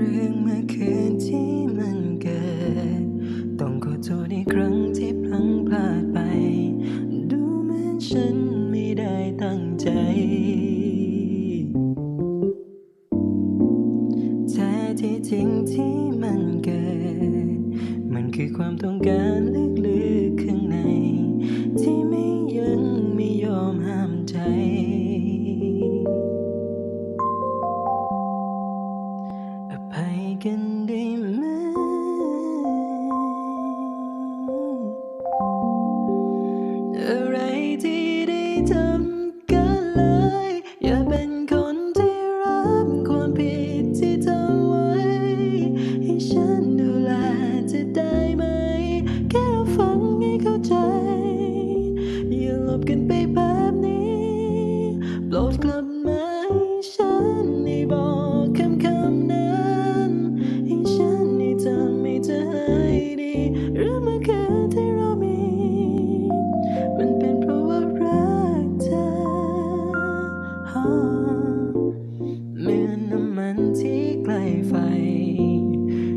รื่องเมื่อคืนที่มันเกิด ต้องขอโทษอีกครั้งที่พลังพลาดไป ดูเหมือนฉันไม่ได้ตั้งใจ แท้ที่จริงที่มันเกิด มันคือความต้องการลึก โปรดกลับมาให้ฉันได้บอกคำคำนั้นให้ฉันได้ทำให้เธอให้ดีหรือมาแค่ที่เรามี มันเป็นเพราะว่ารักเธอเหมือนน้ำมันที่ใกล้ไฟ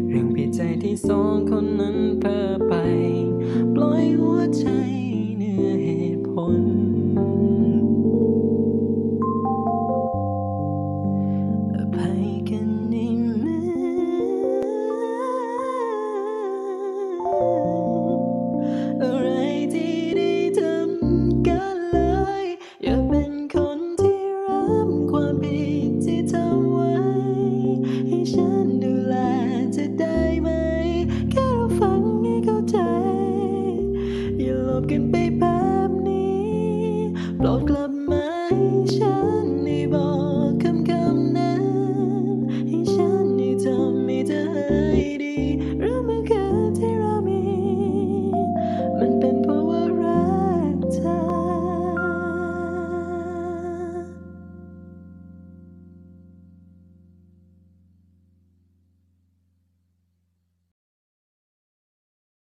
เรื่องผิดใจที่สองคนนั้นเพ้อไป ปล่อยหั